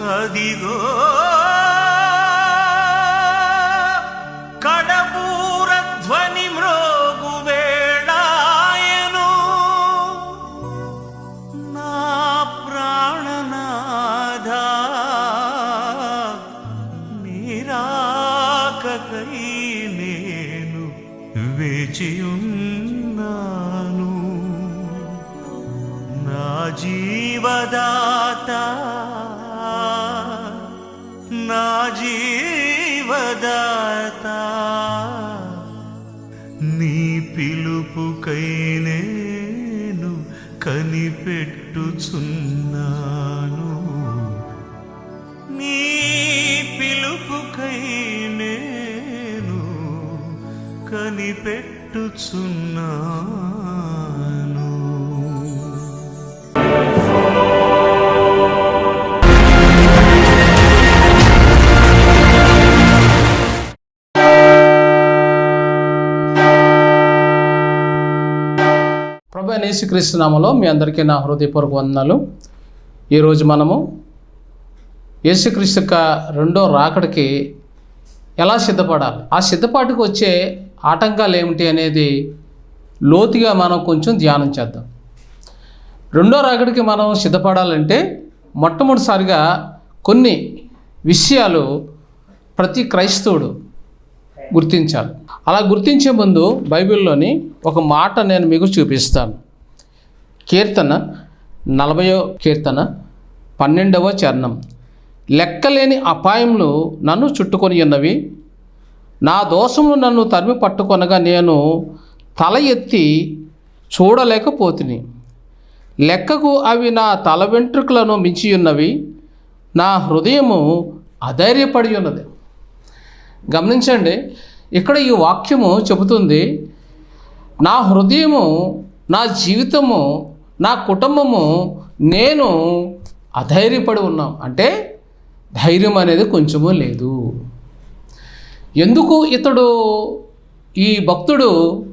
어디고 యేసుక్రీస్తునామలో నామలో మీ అందరికీ నా హృదయపూర్వక వందనాలు. ఈరోజు మనము యేసుక్రీస్తు యొక్క రెండో రాకడికి ఎలా సిద్ధపడాలి? ఆ సిద్ధపాటుకు వచ్చే ఆటంకాలు ఏమిటి అనేది లోతుగా మనం కొంచెం ధ్యానం చేద్దాం. రెండో రాకడికి మనం సిద్ధపడాలంటే మొట్టమొదటిసారిగా కొన్ని విషయాలు ప్రతి క్రైస్తవుడు గుర్తించాలి. అలా గుర్తించే ముందు బైబిల్లోని ఒక మాట నేను మీకు చూపిస్తాను. కీర్తన నలభయో కీర్తన పన్నెండవ చరణం. లెక్కలేని అపాయములు నన్ను చుట్టుకొని ఉన్నవి. నా దోషములు నన్ను తరిమి పట్టుకొనగా నేను తల ఎత్తి చూడలేకపోతుని. లెక్కకు అవి నా తల వెంట్రుకలను మించి ఉన్నవి నా హృదయము అధైర్యపడి ఉన్నది. గమనించండి ఇక్కడ ఈ వాక్యము చెబుతుంది నా హృదయము నా జీవితము నా కుటుంబము నేను అధైర్యపడి ఉన్నాం. అంటే ధైర్యం అనేది కొంచెము లేదు. ఎందుకు ఇతడు ఈ భక్తుడు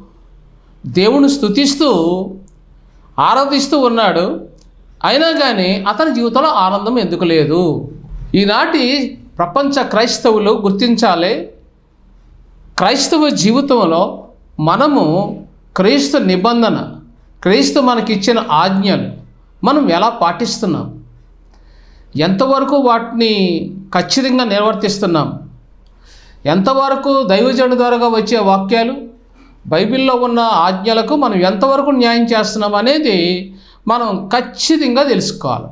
దేవుని స్తుతిస్తూ ఆరాధిస్తూ ఉన్నాడు? అయినా కానీ అతని జీవితంలో ఆనందం ఎందుకు లేదు? ఈనాటి ప్రపంచ క్రైస్తవులు గుర్తించాలి. క్రైస్తవ జీవితంలో మనము క్రీస్తు నిబంధన క్రైస్త మనకిచ్చిన ఆజ్ఞలు మనం ఎలా పాటిస్తున్నాం? ఎంతవరకు వాటిని ఖచ్చితంగా నిర్వర్తిస్తున్నాం? ఎంతవరకు దైవజను ద్వారా వచ్చే వాక్యాలు బైబిల్లో ఉన్న ఆజ్ఞలకు మనం ఎంతవరకు న్యాయం చేస్తున్నాం అనేది మనం ఖచ్చితంగా తెలుసుకోవాలి.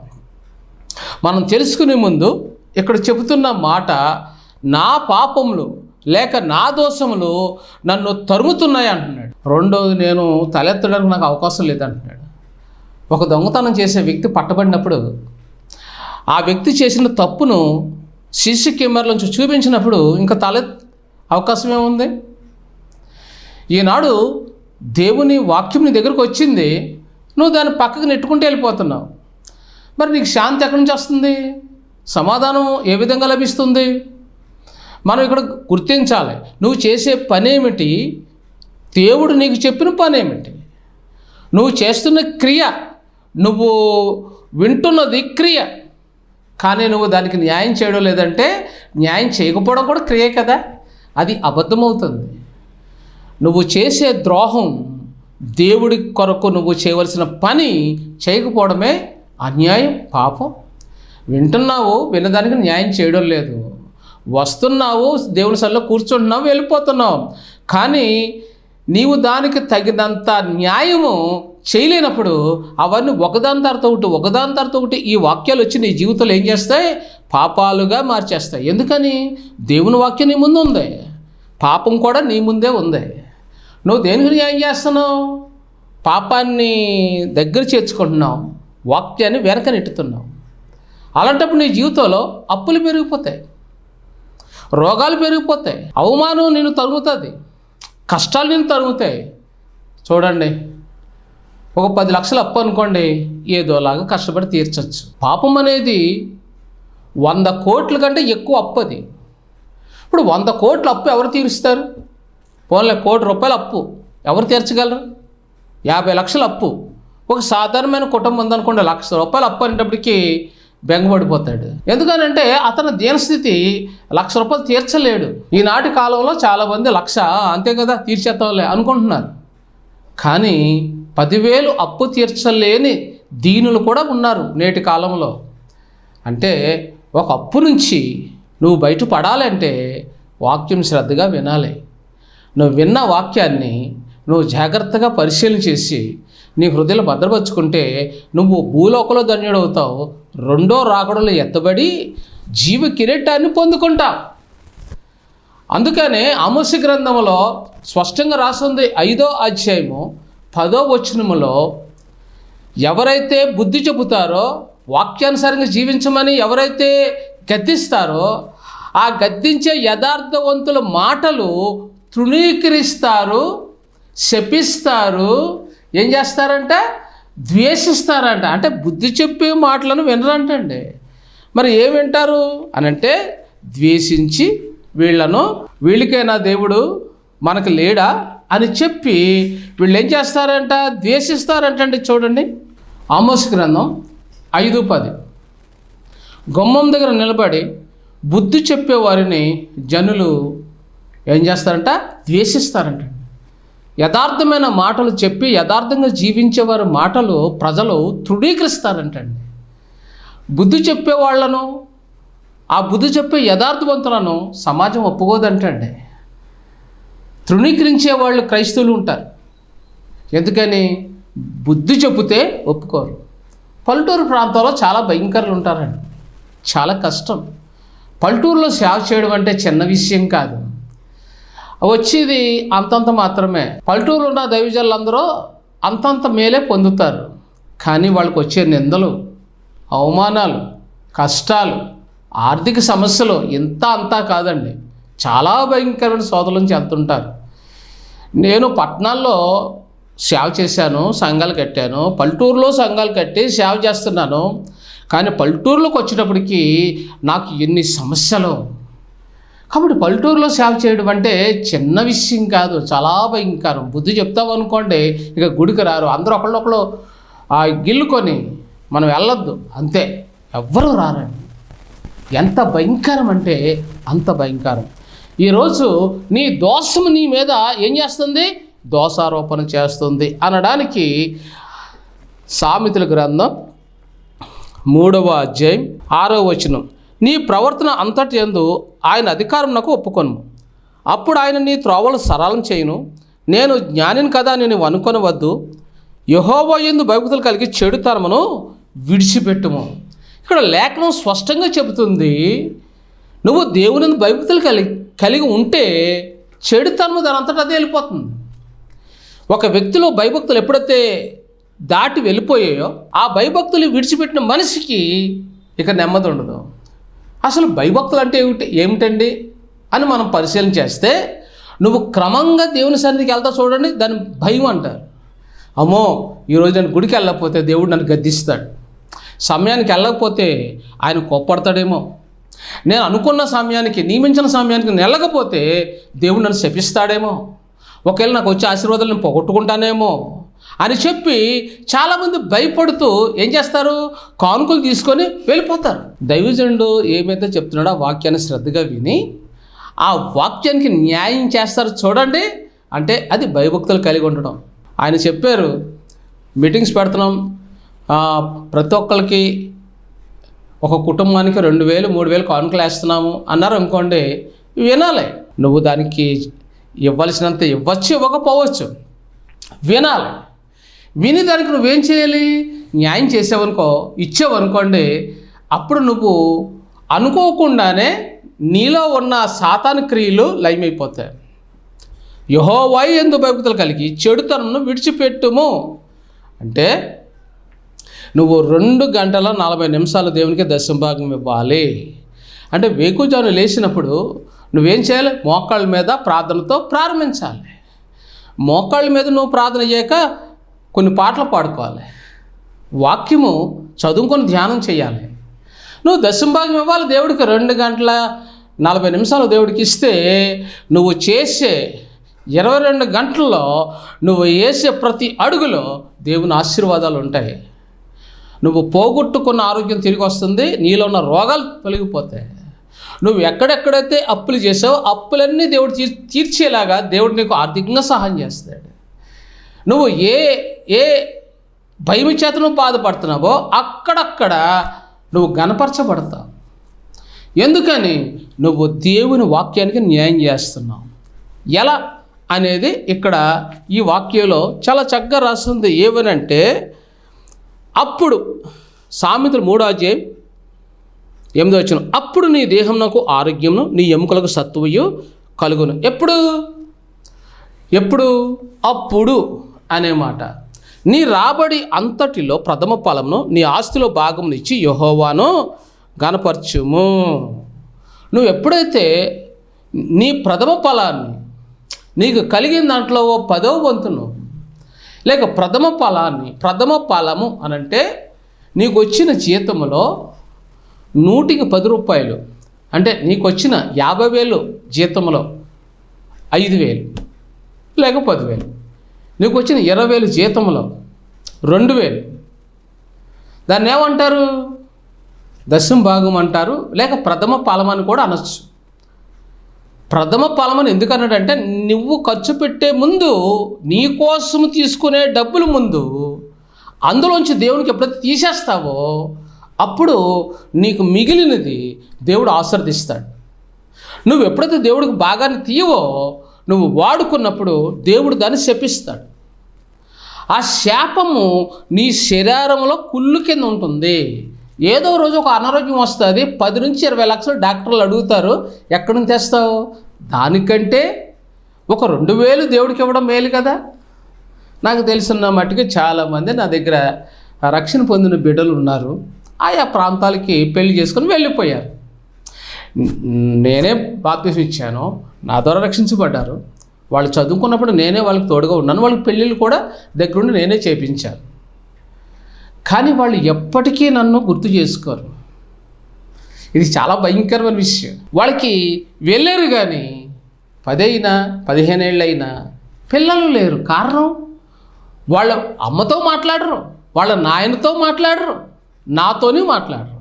మనం తెలుసుకునే ముందు ఇక్కడ చెబుతున్న మాట నా పాపములు లేక నా దోషములు నన్ను తరుముతున్నాయి అంటున్నాడు. రెండోది నేను తలెత్తడానికి నాకు అవకాశం లేదంటున్నాడు. ఒక దొంగతనం చేసే వ్యక్తి పట్టబడినప్పుడు ఆ వ్యక్తి చేసిన తప్పును సీసీ కెమెరాలోంచి చూపించినప్పుడు ఇంకా తల అవకాశం ఏముంది? ఈనాడు దేవుని వాక్యం నీ దగ్గరకు వచ్చింది నువ్వు దాన్ని పక్కకు నెట్టుకుంటూ వెళ్ళిపోతున్నావు. మరి నీకు శాంతి ఎక్కడి నుంచి వస్తుంది? సమాధానం ఏ విధంగా లభిస్తుంది? మనం ఇక్కడ గుర్తించాలి. నువ్వు చేసే పని ఏమిటి దేవుడు నీకు చెప్పిన పని ఏమిటి నువ్వు చేస్తున్న క్రియ నువ్వు వింటున్నది క్రియ కానీ నువ్వు దానికి న్యాయం చేయడం లేదంటే న్యాయం చేయకపోవడం కూడా క్రియ కదా? అది అబద్ధమవుతుంది. నువ్వు చేసే ద్రోహం దేవుడి కొరకు నువ్వు చేయవలసిన పని చేయకపోవడమే అన్యాయం పాపం. వింటున్నావు వినదానికి న్యాయం చేయడం లేదు. వస్తున్నావు దేవుని సల్లో కూర్చుంటున్నావు వెళ్ళిపోతున్నావు. కానీ నీవు దానికి తగినంత న్యాయము చేయలేనప్పుడు అవన్నీ ఒకదాని తర్వాత ఒకటి ఒకదాని తర్వాత ఒకటి ఈ వాక్యాలు వచ్చి నీ జీవితంలో ఏం చేస్తాయి? పాపాలుగా మార్చేస్తాయి. ఎందుకని? దేవుని వాక్యం నీ ముందు ఉంది. పాపం కూడా నీ ముందే ఉంది. నువ్వు దేనికి న్యాయం చేస్తున్నావు? పాపాన్ని దగ్గర చేర్చుకుంటున్నావు. వాక్యాన్ని వెనక నెట్టుతున్నావు. అలాంటప్పుడు నీ జీవితంలో అప్పులు పెరిగిపోతాయి. రోగాలు పెరిగిపోతాయి. అవమానం నేను తరుగుతుంది కష్టాలు నేను తరుగుతాయి చూడండి. ఒక పది లక్షలు అప్పు అనుకోండి ఏదోలాగా కష్టపడి తీర్చచ్చు. పాపం అనేది వంద కోట్ల కంటే ఎక్కువ అప్పు అది. ఇప్పుడు వంద కోట్ల అప్పు ఎవరు తీరుస్తారు? పోన్లే కోటి రూపాయల అప్పు ఎవరు తీర్చగలరు? యాభై లక్షల అప్పు. ఒక సాధారణమైన కుటుంబం ఉందనుకోండి లక్ష రూపాయలు అప్పు అనేటప్పటికీ బెంగపడిపోతాడు. ఎందుకనంటే అతని దీనస్థితి లక్ష రూపాయలు తీర్చలేడు. ఈనాటి కాలంలో చాలామంది లక్ష అంతే కదా తీర్చేస్తాంలే అనుకుంటున్నారు. కానీ పదివేలు అప్పు తీర్చలేని దీనులు కూడా ఉన్నారు నేటి కాలంలో. అంటే ఒక అప్పు నుంచి నువ్వు బయటపడాలంటే వాక్యం శ్రద్ధగా వినాలి. నువ్వు విన్న వాక్యాన్ని నువ్వు జాగ్రత్తగా పరిశీలన చేసి నీ హృదయలు భద్రపరుచుకుంటే నువ్వు భూలోకంలో ధన్యుడవుతావు. రెండో రాకడలో ఎత్తబడి జీవ కిరీటాన్ని పొందుకుంటాం. అందుకనే అమస్య గ్రంథంలో స్పష్టంగా రాసింది ఐదో అధ్యాయము పదో వచనములో ఎవరైతే బుద్ధి చెబుతారో వాక్యానుసారంగా జీవించమని ఎవరైతే గద్దిస్తారో ఆ గద్దించే యథార్థవంతుల మాటలు తృణీకరిస్తారు శపిస్తారు. ఏం చేస్తారంటే ద్వేషిస్తారంట. అంటే బుద్ధి చెప్పే మాటలను వినరంటండి. మరి ఏం వింటారు? అని అంటే ద్వేషించి వీళ్ళను వీళ్ళకైనా దేవుడు మనకు లేడా అని చెప్పి వీళ్ళు ఏం చేస్తారంట? ద్వేషిస్తారంటండి చూడండి. ఆమోస్ గ్రంథం ఐదు పది. గుమ్మం దగ్గర నిలబడి బుద్ధి చెప్పే వారిని జనులు ఏం చేస్తారంట? ద్వేషిస్తారంట. యథార్థమైన మాటలు చెప్పి యథార్థంగా జీవించే వారి మాటలు ప్రజలు తృఢీకరిస్తారంటండి బుద్ధి చెప్పే వాళ్ళను ఆ బుద్ధి చెప్పే యథార్థవంతులను సమాజం ఒప్పుకోదంటండి. తృణీకరించే వాళ్ళు క్రైస్తవులు ఉంటారు. ఎందుకని? బుద్ధి చెబితే ఒప్పుకోరు. పల్లెటూరు ప్రాంతాల్లో చాలా భయంకరులు ఉంటారండి. చాలా కష్టం. పల్లెటూరులో సేవ చేయడం అంటే చిన్న విషయం కాదు. వచ్చేది అంతంత మాత్రమే. పల్లెటూరు ఉన్న దైవజనులందరూ అంతంత మేలే పొందుతారు. కానీ వాళ్ళకి వచ్చే నిందలు అవమానాలు కష్టాలు ఆర్థిక సమస్యలు ఇంత అంతా కాదండి. చాలా భయంకరమైన సోదరులను నుంచి నేను పట్టణాల్లో సేవ చేశాను సంఘాలు కట్టాను. పల్లెటూరులో సంఘాలు కట్టి సేవ చేస్తున్నాను. కానీ పల్లెటూరులోకి వచ్చినప్పటికీ నాకు ఎన్ని సమస్యలు కాబట్టి పల్లెటూరులో సేవ చేయడం అంటే చిన్న విషయం కాదు చాలా భయంకరం. బుద్ధి చెప్తాం అనుకోండి ఇక గుడికి రారు. అందరూ ఒకళ్ళొకళ్ళు ఆ గిల్లుకొని మనం వెళ్ళొద్దు అంతే. ఎవ్వరూ రారండి. ఎంత భయంకరం అంటే అంత భయంకరం. ఈరోజు నీ దోషము నీ మీద ఏం చేస్తుంది? దోషారోపణ చేస్తుంది అనడానికి సామెతల గ్రంథం మూడవ అధ్యాయం ఆరో వచనం. నీ ప్రవర్తన అంతటి ఎందు ఆయన అధికారం నాకు ఒప్పుకొను అప్పుడు ఆయన నీ త్రోవలు సరళం చేయను. నేను జ్ఞానిని కదా నేను అనుకొనవద్దు యహోవో ఎందు భయభక్తులు కలిగి చెడుతనమును విడిచిపెట్టుము. ఇక్కడ లేఖనం స్పష్టంగా చెబుతుంది నువ్వు దేవుని భయభక్తులు కలిగి కలిగి ఉంటే చెడుతనము దాని అంతటా అదే వెళ్ళిపోతుంది. ఒక వ్యక్తిలో భయభక్తులు ఎప్పుడైతే దాటి వెళ్ళిపోయాయో ఆ భయభక్తులు విడిచిపెట్టిన మనిషికి ఇక నెమ్మది ఉండదు. అసలు భయభక్తులు అంటే ఏమిటి? ఏమిటండి? అని మనం పరిశీలన చేస్తే నువ్వు క్రమంగా దేవుని సన్నిధికి వెళ్తావు చూడండి దాని భయం అంటారు. అమ్మో ఈరోజు నేను గుడికి వెళ్ళకపోతే దేవుడు నన్ను గద్దిస్తాడు. సమయానికి వెళ్ళకపోతే ఆయన కోప్పడతాడేమో. నేను అనుకున్న సమయానికి నియమించిన సమయానికి నేను వెళ్ళకపోతే దేవుడు నన్ను శపిస్తాడేమో. ఒకవేళ నాకు వచ్చే ఆశీర్వాదాలు నేను పోగొట్టుకుంటానేమో. అని చెప్పి చాలామంది భయపడుతూ ఏం చేస్తారు? కానుకలు తీసుకొని వెళ్ళిపోతారు. దైవజనుడు ఏమైతే చెప్తున్నాడో ఆ వాక్యాన్ని శ్రద్ధగా విని ఆ వాక్యానికి న్యాయం చేస్తారు చూడండి. అంటే అది భయభక్తులు కలిగి ఉండడం ఆయన చెప్పారు మీటింగ్స్ పెడుతున్నాం. ప్రతి ఒక్కరికి ఒక కుటుంబానికి రెండు వేలు మూడు వేలు కానుకలు వేస్తున్నాము అన్నారు అనుకోండి వినాలి. నువ్వు దానికి ఇవ్వాల్సినంత ఇవ్వచ్చు ఇవ్వకపోవచ్చు. వినాలి. విని దానికి నువ్వేం చేయాలి? న్యాయం చేసావనుకో ఇచ్చావనుకోండి అప్పుడు నువ్వు అనుకోకుండానే నీలో ఉన్న సాతాను క్రియలు లయమైపోతాయి. యహోవాయి ఎందు భయభక్తులు కలిగి చెడుతనను విడిచిపెట్టుము. అంటే నువ్వు రెండు గంటల నలభై నిమిషాలు దేవునికి దశంభాగం ఇవ్వాలి. అంటే వేకుజాను లేచినప్పుడు నువ్వేం చేయాలి? మోకాళ్ళ మీద ప్రార్థనతో ప్రారంభించాలి. మోకాళ్ళ మీద నువ్వు ప్రార్థన చేయక కొన్ని పాటలు పాడుకోవాలి. వాక్యము చదువుకొని ధ్యానం చేయాలి. నువ్వు దశంభాగం ఇవ్వాలి దేవుడికి రెండు గంటల నలభై నిమిషాలు దేవుడికి ఇస్తే నువ్వు చేసే ఇరవై రెండు గంటల్లో నువ్వు వేసే ప్రతి అడుగులో దేవుని ఆశీర్వాదాలు ఉంటాయి. నువ్వు పోగొట్టుకున్న ఆరోగ్యం తిరిగి వస్తుంది నీలో ఉన్న రోగాలు తొలగిపోతాయి. నువ్వు ఎక్కడెక్కడైతే అప్పులు చేసావో అప్పులన్నీ దేవుడు తీర్చేలాగా దేవుడు నీకు ఆర్థికంగా సహాయం చేస్తాడు. నువ్వు ఏ ఏ భయం చేత నువ్వు బాధపడుతున్నావో అక్కడక్కడ నువ్వు గనపరచబడతావు ఎందుకని? నువ్వు దేవుని వాక్యానికి న్యాయం చేస్తున్నావు. ఎలా? అనేది ఇక్కడ ఈ వాక్యంలో చాలా చక్కగా రాస్తుంది. ఏమనంటే అప్పుడు సామెతలు మూడో అధ్యాయం ఎనిమిది వచ్చిన అప్పుడు నీ దేహం నాకు ఆరోగ్యమును నీ ఎముకలకు సత్తువయు కలుగును. ఎప్పుడు? ఎప్పుడు? అప్పుడు. అనే మాట. నీ రాబడి అంతటిలో ప్రథమ ఫలమును నీ ఆస్తిలో భాగం ఇచ్చి యహోవాను గనపరచుము నువ్వు ఎప్పుడైతే నీ ప్రథమ ఫలాన్ని నీకు కలిగిన దాంట్లో ఓ పదో వంతును లేక ప్రథమ ఫలాన్ని ప్రథమ ఫలము అనంటే నీకు వచ్చిన జీతములో నూటికి పది రూపాయలు అంటే నీకు వచ్చిన యాభై వేలు జీతంలో ఐదు వేలు లేక పదివేలు నీకు వచ్చిన ఇరవై వేలు జీతంలో రెండు వేలు. దాన్ని ఏమంటారు? దశం భాగం అంటారు. లేక ప్రథమ పాలమని కూడా అనొచ్చు. ప్రథమ పాలమని ఎందుకు అన్నాడంటే నువ్వు ఖర్చు పెట్టే ముందు నీ కోసం తీసుకునే డబ్బులు ముందు అందులోంచి దేవునికి ఎప్పుడైతే తీసేస్తావో అప్పుడు నీకు మిగిలినది దేవుడు ఆశీర్దిస్తాడు నువ్వు ఎప్పుడైతే దేవుడికి భాగాన్ని తీయవో నువ్వు వాడుకున్నప్పుడు దేవుడు దాన్ని శపిస్తాడు. ఆ శాపము నీ శరీరంలో కుళ్ళు కింద ఉంటుంది. ఏదో రోజు ఒక అనారోగ్యం వస్తుంది పది నుంచి ఇరవై లక్షలు డాక్టర్లు అడుగుతారు ఎక్కడి నుంచి తెస్తావు? దానికంటే ఒక రెండు వేలు దేవుడికి ఇవ్వడం మేలు కదా. నాకు తెలిసిన మట్టుకు చాలామంది నా దగ్గర రక్షణ పొందిన బిడ్డలు ఉన్నారు. ఆయా ప్రాంతాలకి పెళ్ళి చేసుకొని వెళ్ళిపోయారు. నేనే బాప్తీసం ఇచ్చాను నా ద్వారా రక్షించబడ్డారు. వాళ్ళు చదువుకున్నప్పుడు నేనే వాళ్ళకి తోడుగా ఉన్నాను వాళ్ళకి పెళ్ళిళ్ళు కూడా దగ్గరుండి నేనే చేపించాను. కానీ వాళ్ళు ఎప్పటికీ నన్ను గుర్తు చేసుకోరు. ఇది చాలా భయంకరమైన విషయం. వాళ్ళకి వెళ్ళారు కానీ పదైనా పదిహేనేళ్ళైనా పిల్లలు లేరు. కారణం? వాళ్ళ అమ్మతో మాట్లాడరు వాళ్ళ నాయనతో మాట్లాడరు నాతోనే మాట్లాడరు.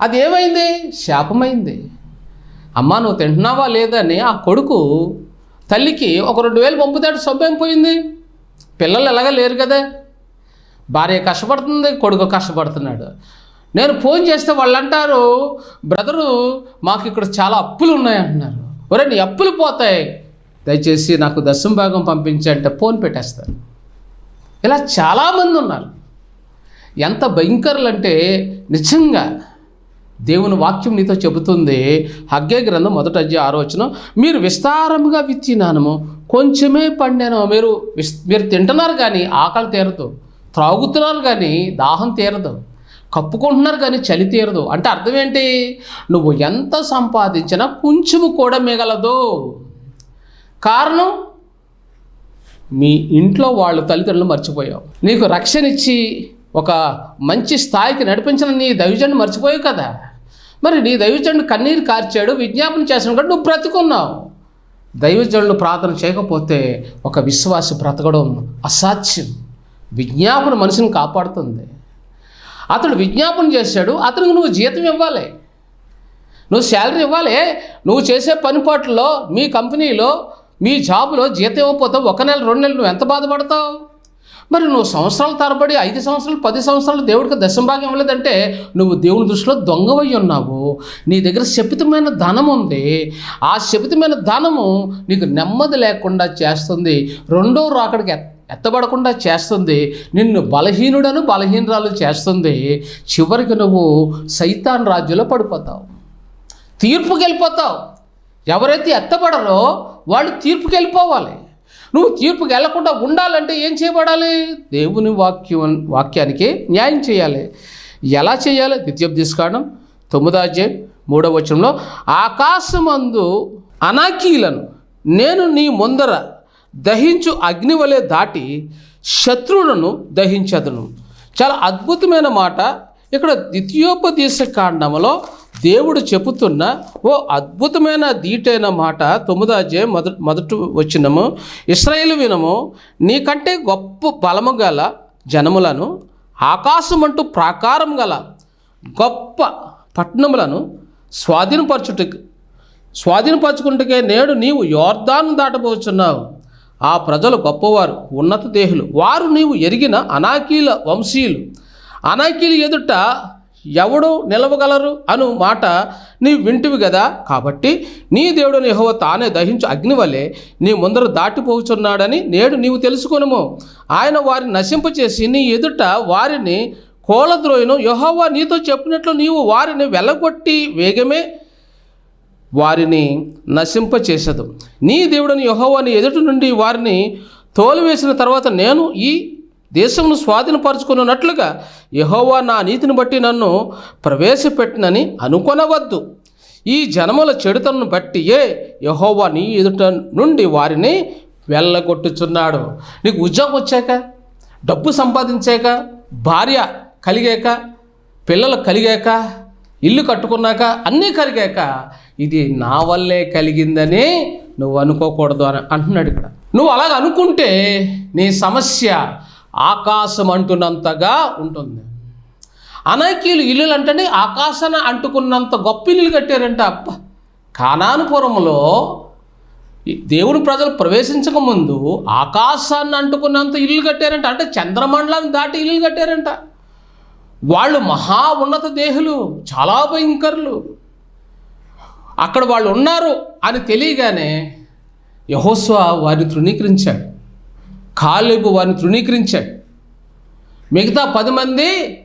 అది ఏమైంది శాపమైంది. అమ్మ నువ్వు తింటున్నావా లేదని ఆ కొడుకు తల్లికి ఒక రెండు వేలు పంపుతాడు సొబ్బేం పోయింది? పిల్లలు ఎలాగ లేరు కదా. భార్య కష్టపడుతుంది కొడుకు కష్టపడుతున్నాడు. నేను ఫోన్ చేస్తే వాళ్ళు అంటారు బ్రదరు మాకు ఇక్కడ చాలా అప్పులు ఉన్నాయి అంటున్నారు. ఒరే నీ అప్పులు పోతాయి. దయచేసి నాకు దశం భాగం పంపించంటే ఫోన్ పెట్టేస్తారు. ఇలా చాలామంది ఉన్నారు. ఎంత భయంకరులు అంటే నిజంగా దేవుని వాక్యం నీతో చెబుతుంది. హగ్గే గ్రంథం మొదట ఆలోచన మీరు విస్తారముగా విత్తినాను కొంచెమే పండాను. మీరు విస్ మీరు తింటున్నారు కానీ ఆకలి తీరదు త్రాగుతున్నారు కానీ దాహం తీరదు కప్పుకుంటున్నారు కానీ చలి తీరదు. అంటే అర్థం ఏంటి? నువ్వు ఎంత సంపాదించినా కొంచెము కూడా మిగలదు. కారణం? మీ ఇంట్లో వాళ్ళు తల్లిదండ్రులు మర్చిపోయావు. నీకు రక్షణ ఇచ్చి ఒక మంచి స్థాయికి నడిపించిన నీ దైవజండు మర్చిపోయావు కదా. మరి నీ దైవజండు కన్నీరు కార్చాడు విజ్ఞాపన చేసిన కూడా నువ్వు బ్రతుకున్నావు. దైవజనుడు ప్రార్థన చేయకపోతే ఒక విశ్వాసి బ్రతకడం అసాధ్యం. విజ్ఞాపన మనిషిని కాపాడుతుంది. అతడు విజ్ఞాపన చేశాడు అతనికి నువ్వు జీతం ఇవ్వాలి. నువ్వు శాలరీ ఇవ్వాలి. నువ్వు చేసే పనిపాట్లలో మీ కంపెనీలో మీ జాబులో జీతం ఇవ్వకపోతే ఒక నెల రెండు నెలలు నువ్వు ఎంత బాధపడతావు? మరి నువ్వు సంవత్సరాల తరబడి ఐదు సంవత్సరాలు పది సంవత్సరాలు దేవుడికి దశంభాగం ఇవ్వలేదంటే నువ్వు దేవుని దృష్టిలో దొంగవై ఉన్నావు. నీ దగ్గర శపితమైన ధనం ఉంది. ఆ శపితమైన ధనము నీకు నెమ్మది లేకుండా చేస్తుంది. రెండో రాకడికి ఎత్తబడకుండా చేస్తుంది. నిన్ను బలహీనుడను బలహీనరాలు చేస్తుంది. చివరికి నువ్వు సైతాన్ రాజ్యంలో పడిపోతావు. తీర్పుకి వెళ్ళిపోతావు ఎవరైతే ఎత్తబడరో వాళ్ళు తీర్పుకి వెళ్ళిపోవాలి నువ్వు తీర్పుకి వెళ్ళకుండా ఉండాలంటే ఏం చేయబడాలి? దేవుని వాక్యం వాక్యానికి న్యాయం చేయాలి. ఎలా చేయాలి? ద్వితీయోపదేశకాండం తొమ్మిదో అధ్యాయం మూడవ వచనంలో ఆకాశమందు అనాకీలను నేను నీ ముందర దహించు అగ్ని వలె దాటి శత్రువులను దహించదును. చాలా అద్భుతమైన మాట. ఇక్కడ ద్వితీయోపదేశ కాండములో దేవుడు చెబుతున్న ఓ అద్భుతమైన దీటైన మాట తొమ్మిదో అధ్యాయం మొదటి మొదటి వచ్చినము ఇస్రాయేల్ వినము నీకంటే గొప్ప బలము గల జనములను ఆకాశం అంటూ ప్రాకారం గల గొప్ప పట్టణములను స్వాధీనపరచుటకు స్వాధీనపరచుకుంటకే నేడు నీవు యోర్దాను దాటబోచున్నావు. ఆ ప్రజలు గొప్పవారు ఉన్నత దేహులు. వారు నీవు ఎరిగిన అనాకీల వంశీయులు. అనాకీలు ఎదుట ఎవడు నిలవగలరు అను మాట నీ వింటివి కదా కాబట్టి నీ దేవుడు యెహోవా తానే దహించు అగ్ని వలె నీ ముందర దాటిపోచున్నాడని నేడు నీవు తెలుసుకొనుము. ఆయన వారిని నశింపచేసి నీ ఎదుట వారిని కోలద్రోయను. యెహోవా నీతో చెప్పినట్లు నీవు వారిని వెళ్ళగొట్టి వేగమే వారిని నశింపచేసదు నీ దేవుడని యహోవాని ఎదుటి నుండి వారిని తోలివేసిన తర్వాత నేను ఈ దేశమును స్వాధీనపరచుకున్నట్లుగా యహోవా నా నీతిని బట్టి నన్ను ప్రవేశపెట్టినని అనుకొనవద్దు. ఈ జనముల చెడుతను బట్టియే యహోవా నీ ఎదుట నుండి వారిని వెళ్ళగొట్టుచున్నాడు. నీకు ఉద్యోగం వచ్చాక డబ్బు సంపాదించాక భార్య కలిగాక పిల్లలు కలిగాక ఇల్లు కట్టుకున్నాక అన్నీ కలిగాక ఇది నా వల్లే కలిగిందని నువ్వు అనుకోకూడదు అని అంటున్నాడు ఇక్కడ. నువ్వు అలాగ అనుకుంటే నీ సమస్య ఆకాశం అంటున్నంతగా ఉంటుంది. అనైక్యులు ఇల్లులు అంటేనే ఆకాశాన అంటుకున్నంత గొప్ప ఇల్లు కట్టారంట. అబ్బ! కానానుపురంలో దేవుని ప్రజలు ప్రవేశించక ముందు ఆకాశాన్ని అంటుకున్నంత ఇల్లు కట్టారంట. అంటే చంద్రమండలాన్ని దాటి ఇల్లు కట్టారంట. వాళ్ళు మహా ఉన్నత దేహులు చాలా భయంకరులు. అక్కడ వాళ్ళు ఉన్నారు అని తెలియగానే యహోస్వ వారిని తృణీకరించాడు. కాలేబు వారిని తృణీకరించాడు. మిగతా పది మంది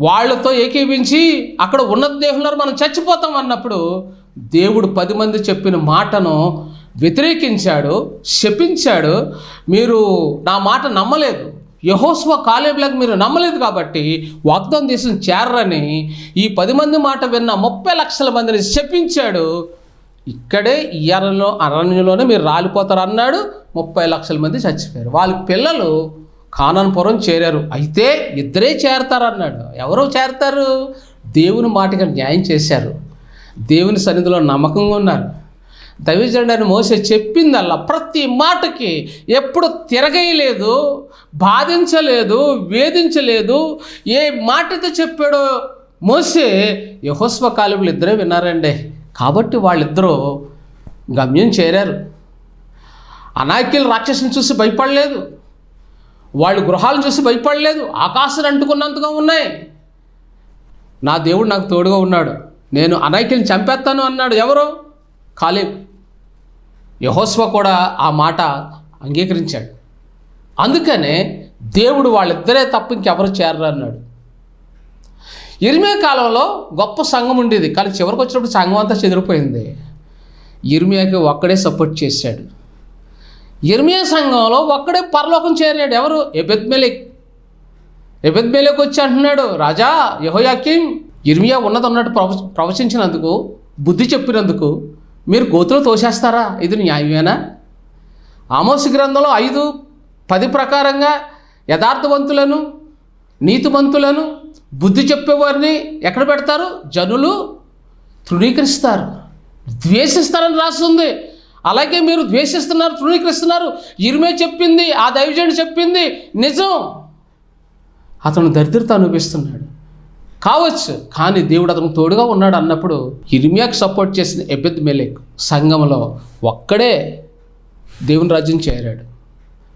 వాళ్ళతో ఏకీపించి అక్కడ ఉన్నత దేహంలో మనం చచ్చిపోతాం అన్నప్పుడు దేవుడు పది మంది చెప్పిన మాటను వ్యతిరేకించాడు శపించాడు. మీరు నా మాట నమ్మలేదు. యహోస్వ కాలేబులకు మీరు నమ్మలేదు కాబట్టి వాగ్దానం దేశం చేరరని ఈ పది మంది మాట విన్న ముప్పై లక్షల మందిని శపించాడు. ఇక్కడే ఈ అరణ్యంలోనే మీరు రాలిపోతారు అన్నాడు ముప్పై లక్షల మంది చచ్చిపోయారు. వాళ్ళ పిల్లలు కానాన్పురం చేరారు. అయితే ఇద్దరే చేరతారన్నాడు. ఎవరు చేరతారు? దేవుని మాటగా న్యాయం చేశారు. దేవుని సన్నిధిలో నమ్మకంగా ఉన్నారు. దైవజనుడు అని మోసే చెప్పిందల్లా ప్రతి మాటకి ఎప్పుడు తిరగేయలేదు బాధించలేదు వేధించలేదు. ఏ మాటతో చెప్పాడో మోసే యహోస్వ కాలుపులు ఇద్దరే విన్నారండి. కాబట్టి వాళ్ళిద్దరూ గమ్యం చేరారు. అనాకిల్ రాక్షసుని చూసి భయపడలేదు. వాళ్ళు గృహాలను చూసి భయపడలేదు. ఆకాశాలు అంటుకున్నంతగా ఉన్నాయి. నా దేవుడు నాకు తోడుగా ఉన్నాడు. నేను అనాకిల్ని చంపేస్తాను అన్నాడు ఎవరు? కాలేబ్. యహోస్వ కూడా ఆ మాట అంగీకరించాడు. అందుకనే దేవుడు వాళ్ళిద్దరే తప్ప ఇంకెవరు చేరరు అన్నాడు. ఇరిమే కాలంలో గొప్ప సంఘం ఉండేది కానీ చివరికి వచ్చినప్పుడు సంఘం అంతా చెదిరిపోయింది. ఇర్మియాకి ఒక్కడే సపోర్ట్ చేశాడు. ఇర్మియా సంఘంలో ఒక్కడే పరలోకం చేరాడు. ఎవరు? ఎబెద్మెలిక్. ఎబెద్మెలిక్ వచ్చి అంటున్నాడు రాజా యహోయాకిం ఇర్మియా ఉన్నది ఉన్నట్టు ప్రవ ప్రవచించినందుకు బుద్ధి చెప్పినందుకు మీరు గోతులు తోసేస్తారా? ఇది న్యాయమేనా? ఆమోసి గ్రంథంలో ఐదు పది ప్రకారంగా యథార్థవంతులను నీతిమంతులను బుద్ధి చెప్పేవారిని ఎక్కడ పెడతారు? జనులు తృణీకరిస్తారు. ద్వేషిస్తారని రాస్తుంది. అలాగే మీరు ద్వేషిస్తున్నారు తృణీకరిస్తున్నారు. ఇరుమే చెప్పింది ఆ దైవజనుడు చెప్పింది నిజం. అతను దరిద్రత అనిపిస్తున్నాడు కావచ్చు కానీ దేవుడు అతను తోడుగా ఉన్నాడు అన్నప్పుడు ఇర్మియాకు సపోర్ట్ చేసిన ఎబెద్ మెలెక్ సంఘంలో ఒక్కడే దేవుని రాజ్యం చేరాడు.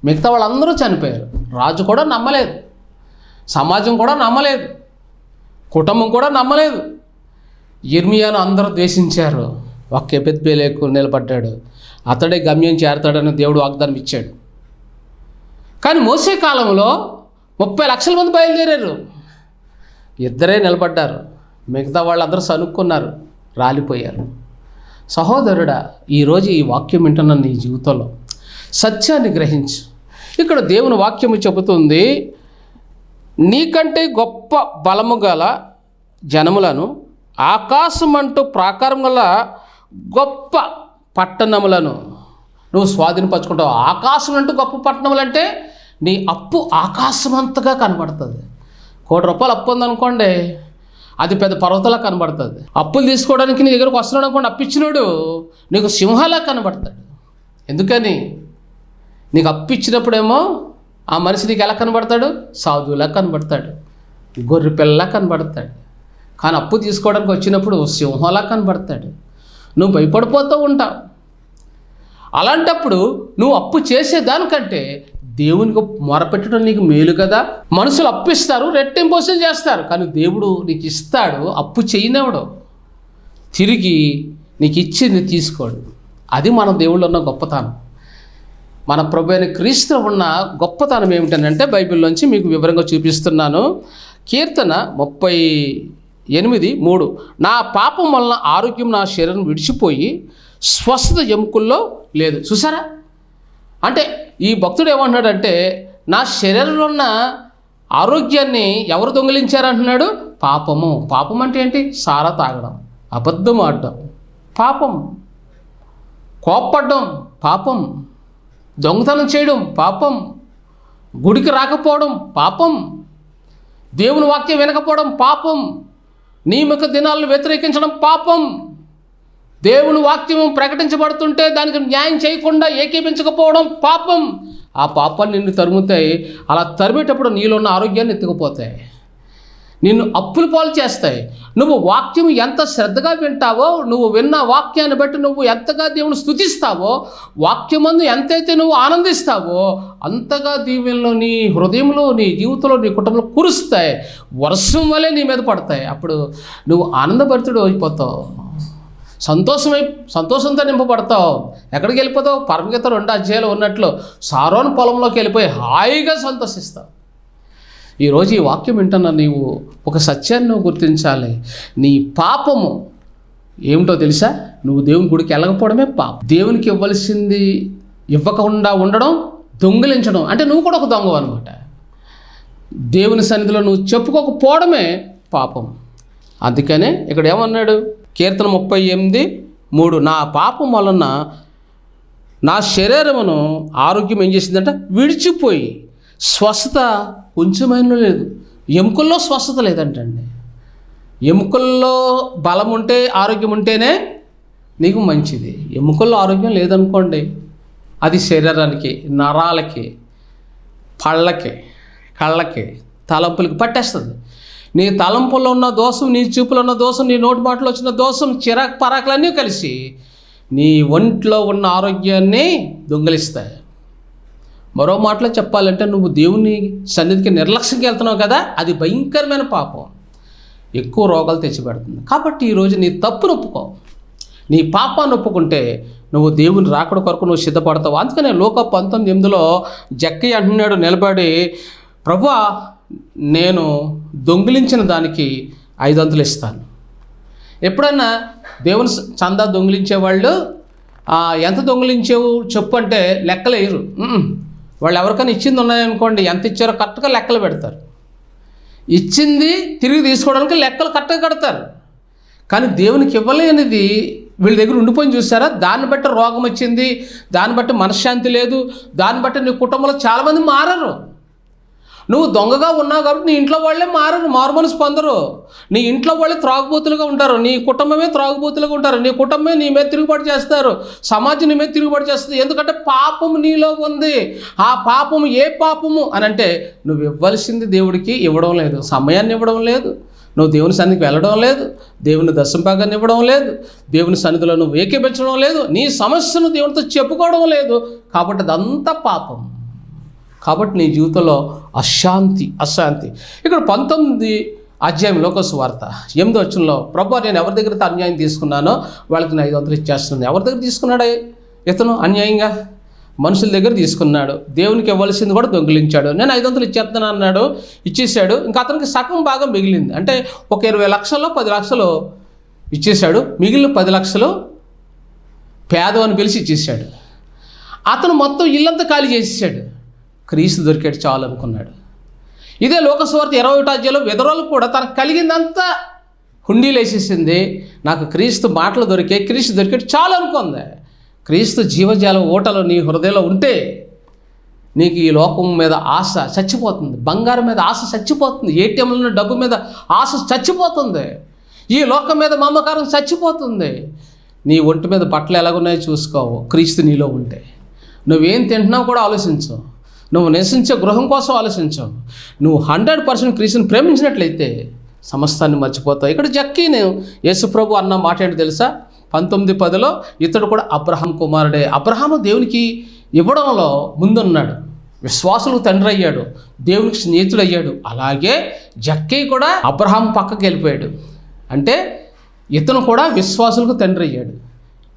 మిగతా వాళ్ళందరూ చనిపోయారు. రాజు కూడా నమ్మలేదు. సమాజం కూడా నమ్మలేదు. కుటుంబం కూడా నమ్మలేదు. ఇర్మియాను అందరూ ద్వేషించారు. ఒక్క ఎబెద్ బేలేకు నిలబడ్డాడు. అతడే గమ్యం చేరతాడని దేవుడు వాగ్దానం ఇచ్చాడు. కానీ మోసే కాలంలో ముప్పై లక్షల మంది బయలుదేరారు. ఇద్దరే నిలబడ్డారు. మిగతా వాళ్ళందరూ సనుక్కున్నారు. రాలిపోయారు. సహోదరుడా ఈరోజు ఈ వాక్యం వింటున్న నీ జీవితంలో సత్యాన్ని గ్రహించు. ఇక్కడ దేవుని వాక్యము చెబుతుంది నీకంటే గొప్ప బలము గల జనములను ఆకాశం అంటూ ప్రాకారం గల గొప్ప పట్టణములను నువ్వు స్వాధీనపరచుకుంటావు. ఆకాశం అంటూ గొప్ప పట్టణములు అంటే నీ అప్పు ఆకాశమంతగా కనబడుతుంది. కోటి రూపాయలు అప్పు ఉందనుకోండి అది పెద్ద పర్వతలా కనబడుతుంది. అప్పులు తీసుకోవడానికి నీ దగ్గరకు వస్తున్నాడు అనుకోండి అప్పిచ్చినోడు నీకు సింహాలా కనబడతాడు. ఎందుకని? నీకు అప్పు ఇచ్చినప్పుడేమో ఆ మనిషి నీకు ఎలా కనబడతాడు? సాధువులా కనబడతాడు. గొర్రె పిల్లలా కనబడతాడు. కానీ అప్పు తీసుకోవడానికి వచ్చినప్పుడు సింహంలా కనబడతాడు. నువ్వు భయపడిపోతూ ఉంటావు. అలాంటప్పుడు నువ్వు అప్పు చేసేదానికంటే దేవునికి మొరపెట్టడం నీకు మేలు కదా? మనుషులు అప్పు ఇస్తారు రెట్టింపోసం చేస్తారు. కానీ దేవుడు నీకు ఇస్తాడు అప్పు చేయనివ్వడు. తిరిగి నీకు ఇచ్చింది తీసుకోడు. అది మన దేవుళ్ళు ఉన్న గొప్పతనం. మన ప్రభు అయిన క్రీస్తు ఉన్న గొప్పతనం ఏమిటనంటే బైబిల్లోంచి మీకు వివరంగా చూపిస్తున్నాను. కీర్తన ముప్పై ఎనిమిది మూడు. నా పాపం వలన ఆరోగ్యం నా శరీరం విడిచిపోయి స్వస్థత ఎముకల్లో లేదు. చూసారా అంటే ఈ భక్తుడు ఏమంటున్నాడంటే నా శరీరంలో ఉన్న ఆరోగ్యాన్ని ఎవరు దొంగిలించారంటున్నాడు? పాపము. పాపం అంటే ఏంటి? సారా తాగడం అబద్ధం ఆడడం. పాపం. కోప్పడ్డం. పాపం. దొంగతనం చేయడం పాపం. గుడికి రాకపోవడం పాపం. దేవుని వాక్యం వినకపోవడం పాపం. నియమిక దినాలను వ్యతిరేకించడం పాపం. దేవుని వాక్యం ప్రకటించబడుతుంటే దానికి న్యాయం చేయకుండా ఏకీపించకపోవడం పాపం. ఆ పాపాలు నిన్ను తరుముతాయి. అలా తరిమేటప్పుడు నీలో ఉన్న ఆరోగ్యాన్ని ఎత్తుకుపోతాయి. నిన్ను అప్పుల పాలు చేస్తాయి. నువ్వు వాక్యం ఎంత శ్రద్ధగా వింటావో నువ్వు విన్న వాక్యాన్ని బట్టి నువ్వు ఎంతగా దేవుని స్థుతిస్తావో వాక్యమందు ఎంతైతే నువ్వు ఆనందిస్తావో అంతగా దీవెనలో నీ హృదయంలో నీ జీవితంలో నీ కుటుంబంలో కురుస్తాయి. వర్షం వలె నీ మీద పడతాయి. అప్పుడు నువ్వు ఆనందభరితుడు అయిపోతావు. సంతోషమై సంతోషంతో నింపబడతావు. ఎక్కడికి వెళ్ళిపోతావు? పరమగీత రెండు అధ్యాయాలు ఉన్నట్లు సారోన్ పొలంలోకి వెళ్ళిపోయి హాయిగా సంతోషిస్తావు. ఈరోజు ఈ వాక్యం వింటున్న నీవు ఒక సత్యాన్ని నువ్వు గుర్తించాలి. నీ పాపము ఏమిటో తెలుసా? నువ్వు దేవుని గుడికి వెళ్ళకపోవడమే పాపం. దేవునికి ఇవ్వాల్సింది ఇవ్వకుండా ఉండడం దొంగిలించడం అంటే నువ్వు కూడా ఒక దొంగ అనమాట దేవుని సన్నిధిలో నువ్వు చెప్పుకోకపోవడమే పాపం. అందుకనే ఇక్కడ ఏమన్నాడు? కీర్తన ముప్పై ఎనిమిది మూడు నా పాపం వలన నా శరీరమును ఆరోగ్యం ఏం చేసిందంటే? విడిచిపోయి స్వస్థత కొంచెమైనా లేదు. ఎముకల్లో స్వస్థత లేదంటండి. ఎముకల్లో బలం ఉంటే ఆరోగ్యం ఉంటేనే నీకు మంచిది. ఎముకల్లో ఆరోగ్యం లేదనుకోండి అది శరీరానికి నరాలకి పళ్ళకి కళ్ళకి తలంపులకి పట్టేస్తుంది. నీ తలంపుల్లో ఉన్న దోషం నీ చూపులో ఉన్న దోషం నీ నోటి మాటలో వచ్చిన దోషం చిరాకు పరాకులన్నీ కలిసి నీ ఒంట్లో ఉన్న ఆరోగ్యాన్ని దొంగిలిస్తాయి. మరో మాటలో చెప్పాలంటే నువ్వు దేవుని సన్నిధికి నిర్లక్ష్యంకి వెళ్తున్నావు కదా అది భయంకరమైన పాపం. ఎక్కువ రోగాలు తెచ్చిపెడుతుంది. కాబట్టి ఈరోజు నీ తప్పును ఒప్పుకో నీ పాపాన్ని ఒప్పుకుంటే నువ్వు దేవుని రాకడ కొరకు నువ్వు సిద్ధపడతావు. అందుకనే లోక పంతొమ్మిది ఎనిమిదిలో జక్కి అంటున్నాడు నిలబడి ప్రభా నేను దొంగిలించిన దానికి ఐదు వందలు ఇస్తాను. ఎప్పుడన్నా దేవుని చందా దొంగిలించే వాళ్ళు ఎంత దొంగిలించేవు? చెప్పు అంటే లెక్కలేరు వాళ్ళు ఎవరికైనా ఇచ్చింది ఉన్నాయనుకోండి ఎంత ఇచ్చారో కరెక్ట్గా లెక్కలు పెడతారు. ఇచ్చింది తిరిగి తీసుకోవడానికి లెక్కలు కరెక్ట్గా కడతారు. కానీ దేవునికి ఇవ్వలేనిది వీళ్ళ దగ్గర ఉండిపోయి చూసారా? దాన్ని బట్టి రోగం వచ్చింది దాన్ని బట్టి మనశ్శాంతి లేదు దాన్ని బట్టి నీ కుటుంబంలో చాలామంది మారరు. నువ్వు దొంగగా ఉన్నావు కాబట్టి నీ ఇంట్లో వాళ్ళే మారరు మారు స్పందరు. నీ ఇంట్లో వాళ్ళే త్రాగుబోతులుగా ఉంటారు. నీ కుటుంబమే త్రాగుబోతులుగా ఉంటారు. నీ కుటుంబమే నీ మీద తిరుగుబాటు చేస్తారు. సమాజం నీ మీద తిరుగుబాటు చేస్తుంది. ఎందుకంటే పాపం నీలో ఉంది. ఆ పాపము ఏ పాపము అని అంటే నువ్వు ఇవ్వాల్సింది దేవుడికి ఇవ్వడం లేదు. సమయాన్ని ఇవ్వడం లేదు. నువ్వు దేవుని సన్నిధికి వెళ్ళడం లేదు. దేవుని దశంభాగాన్ని ఇవ్వడం లేదు. దేవుని సన్నిధిలో నువ్వు ఏకీపించడం లేదు. నీ సమస్యను దేవునితో చెప్పుకోవడం లేదు. కాబట్టి అదంతా పాపం కాబట్టి నీ జీవితంలో అశాంతి అశాంతి. ఇక్కడ పంతొమ్మిది అధ్యాయం లోకస్ వార్త. ఎనిమిది వచ్చంలో ప్రభు నేను ఎవరి దగ్గర అయితే అన్యాయం తీసుకున్నానో వాళ్ళకి నేను ఐదు వందలు ఇచ్చేస్తున్నాను. ఎవరి దగ్గర తీసుకున్నాడే ఇతను అన్యాయంగా? మనుషుల దగ్గర తీసుకున్నాడు. దేవునికి ఇవ్వాల్సింది కూడా దొంగిలించాడు. నేను ఐదు వందలు ఇచ్చేస్తాను అన్నాడు ఇచ్చేసాడు ఇంకా అతనికి సగం భాగం మిగిలింది. అంటే ఒక ఇరవై లక్షల్లో పది లక్షలు ఇచ్చేశాడు. మిగిలిన పది లక్షలు పేదవని పిలిచి ఇచ్చేసాడు అతను మొత్తం ఇల్లంతా ఖాళీ చేసేసాడు. క్రీస్తు దొరికాడు చాలు అనుకున్నాడు. ఇదే లోకస్వార్థ ఇరవై ఒకటి అధ్యాయంలో కూడా తనకు కలిగిందంతా హుండీలు వేసేసింది నాకు క్రీస్తు మాటలు దొరికే క్రీస్తు దొరికాడు చాలు అనుకుంది. క్రీస్తు జీవజాల ఓటలు నీ హృదయంలో ఉంటే నీకు ఈ లోకం మీద ఆశ చచ్చిపోతుంది బంగారం మీద ఆశ చచ్చిపోతుంది ఏటీఎంలో డబ్బు మీద ఆశ చచ్చిపోతుంది ఈ లోకం మీద మమకారం చచ్చిపోతుంది. నీ ఒంటి మీద బట్టలు ఎలాగున్నాయో చూసుకోవు క్రీస్తు నీలో ఉంటే. నువ్వేం తింటున్నావు కూడా ఆలోచించు. నువ్వు నివసించే గృహం కోసం ఆలోచించవు. నువ్వు హండ్రెడ్ పర్సెంట్ క్రీస్తుని ప్రేమించినట్లయితే సమస్తాన్ని మర్చిపోతావు. ఇక్కడ జక్కి నేను యేసుప్రభు అన్న మాట ఏంటి తెలుసా? పంతొమ్మిది పదిలో ఇతడు కూడా అబ్రహాం కుమారుడే. అబ్రహాము దేవునికి ఇవ్వడంలో ముందున్నాడు. విశ్వాసులకు తండ్రి అయ్యాడు. దేవునికి స్నేహితుడయ్యాడు. అలాగే జక్కీ కూడా అబ్రహాం పక్కకి వెళ్ళిపోయాడు. అంటే ఇతను కూడా విశ్వాసులకు తండ్రి అయ్యాడు.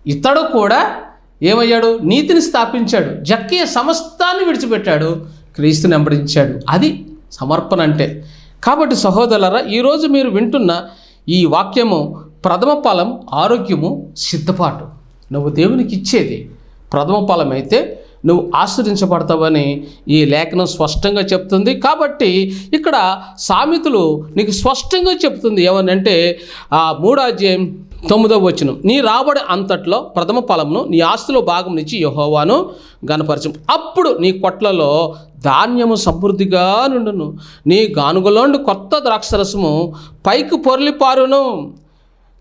ఇతడు కూడా ఏమయ్యాడు? నీతిని స్థాపించాడు. జక్కయ్య సమస్తాన్ని విడిచిపెట్టాడు. క్రీస్తుని వెంబడించాడు. అది సమర్పణ అంటే. కాబట్టి సహోదరులరా ఈరోజు మీరు వింటున్న ఈ వాక్యము ప్రథమ ఫలం ఆరోగ్యము సిద్ధపాటు. నువ్వు దేవునికి ఇచ్చేది ప్రథమ ఫలం అయితే నువ్వు ఆశ్రయించబడతావని ఈ లేఖనం స్పష్టంగా చెప్తుంది. కాబట్టి ఇక్కడ సామెతలు నీకు స్పష్టంగా చెప్తుంది. ఏమనంటే ఆ మూడో అధ్యాయం తొమ్మిదవ వచనం. నీ రాబడి అంతట్లో ప్రథమ ఫలమును నీ ఆస్తిలో భాగం నుంచి యహోవాను గనపరచం అప్పుడు నీ కొట్లలో ధాన్యము సమృద్ధిగా నుండును. నీ గానుగలోండి కొత్త ద్రాక్షరసము పైకి పొరలిపారును.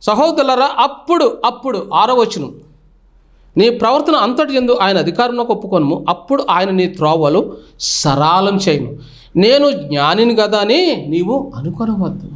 సహోదరులరా అప్పుడు అప్పుడు ఆరో వచనం. నీ ప్రవర్తన అంతటి ఎందు ఆయన అధికారంలోకి ఒప్పుకొనుము. అప్పుడు ఆయన నీ త్రోవలు సరాలం చేయను. నేను జ్ఞానిని కదా అని నీవు అనుకొనవద్దు.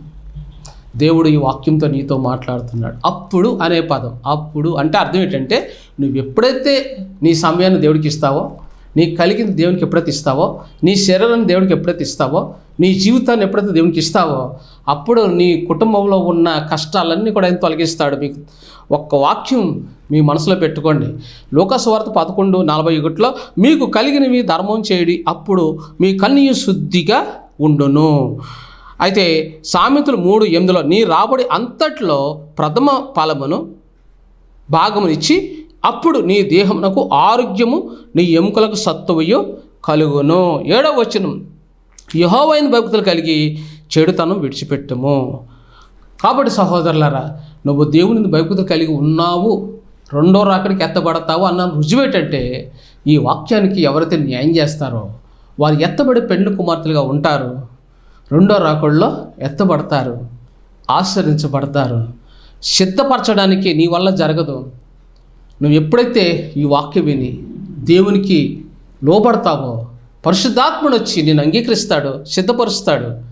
దేవుడు ఈ వాక్యంతో నీతో మాట్లాడుతున్నాడు. అప్పుడు అనే పదం అప్పుడు అంటే అర్థం ఏంటంటే నువ్వు ఎప్పుడైతే నీ సమయాన్ని దేవుడికి ఇస్తావో నీకు కలిగింది దేవునికి ఎప్పుడైతే ఇస్తావో నీ శరీరాన్ని దేవుడికి ఎప్పుడైతే ఇస్తావో నీ జీవితాన్ని ఎప్పుడైతే దేవునికి ఇస్తావో అప్పుడు నీ కుటుంబంలో ఉన్న కష్టాలన్నీ కూడా ఆయన తొలగిస్తాడు మీకు? ఒక్క వాక్యం మీ మనసులో పెట్టుకోండి. లోకస్వార్త పదకొండు నలభై ఒకటిలో మీకు కలిగినవి ధర్మం చేయడి అప్పుడు మీ కన్నీయు శుద్ధిగా ఉండును. అయితే సామెతలు మూడు ఎనిమిదిలో నీ రాబడి అంతట్లో ప్రథమ ఫలమును భాగమునిచ్చి అప్పుడు నీ దేహమునకు ఆరోగ్యము నీ ఎముకలకు సత్తువయు కలుగును. ఏడవ వచనం. యహోవైన భక్తులు కలిగి చెడుతనం విడిచిపెట్టము. కాబట్టి సహోదరులారా నువ్వు దేవుని భక్తులు కలిగి ఉన్నావు రెండో రాకడికి ఎత్తబడతావు అన్న రుజువు ఏంటంటే ఈ వాక్యానికి ఎవరైతే న్యాయం చేస్తారో వారు ఎత్తబడి పెండ్లి కుమార్తెలుగా ఉంటారు. రెండో రాకుల్లో ఎత్తబడతారు ఆశ్రయించబడతారు. సిద్ధపరచడానికి నీ వల్ల జరగదు. నువ్వు ఎప్పుడైతే ఈ వాక్యం విని దేవునికి లోబడతావో పరిశుద్ధాత్ముడు వచ్చి నేను అంగీకరిస్తాడు సిద్ధపరుస్తాడు.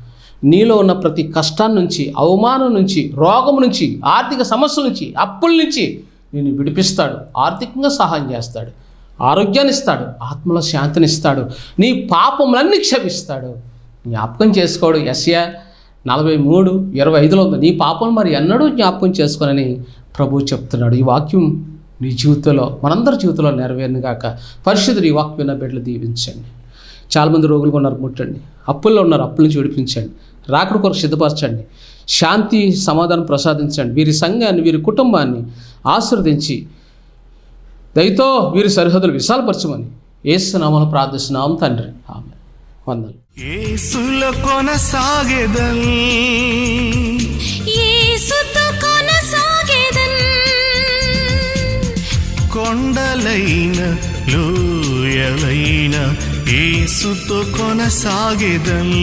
నీలో ఉన్న ప్రతి కష్టం నుంచి అవమానం నుంచి రోగం నుంచి ఆర్థిక సమస్యల నుంచి అప్పుల నుంచి నేను విడిపిస్తాడు. ఆర్థికంగా సహాయం చేస్తాడు. ఆరోగ్యాన్ని ఇస్తాడు. ఆత్మలో శాంతినిస్తాడు నీ పాపములన్నీ క్షమిస్తాడు. జ్ఞాపకం చేసుకోడు. ఎస్ఏ నలభై మూడు ఇరవై ఐదులో ఉంది. నీ పాపం మరి ఎన్నడూ జ్ఞాపకం చేసుకోనని ప్రభు చెప్తున్నాడు. ఈ వాక్యం నీ జీవితంలో మనందరి జీవితంలో నెరవేరును కాక పరిశుద్ధుడు ఈ వాక్యం విన్న బిడ్డలు దీవించండి. చాలామంది రోగులు ఉన్నారు ముట్టండి. అప్పుల్లో ఉన్నారు అప్పుల నుంచి విడిపించండి రాకడ కొరకు సిద్ధపరచండి. శాంతి సమాధానం ప్రసాదించండి. వీరి సంఘాన్ని వీరి కుటుంబాన్ని ఆశీర్వదించి దయతో వీరి సరిహద్దులు విశాలపరచమని ఏసునామాలు ప్రార్థిస్తున్నాం తండ్రి. ఆమె వందలు ఏసుల కొనసాగెదల్ యేసుతో కొనసాగెదన్. కొండలైన లోయలైన ఏసుతో కొనసాగెదల్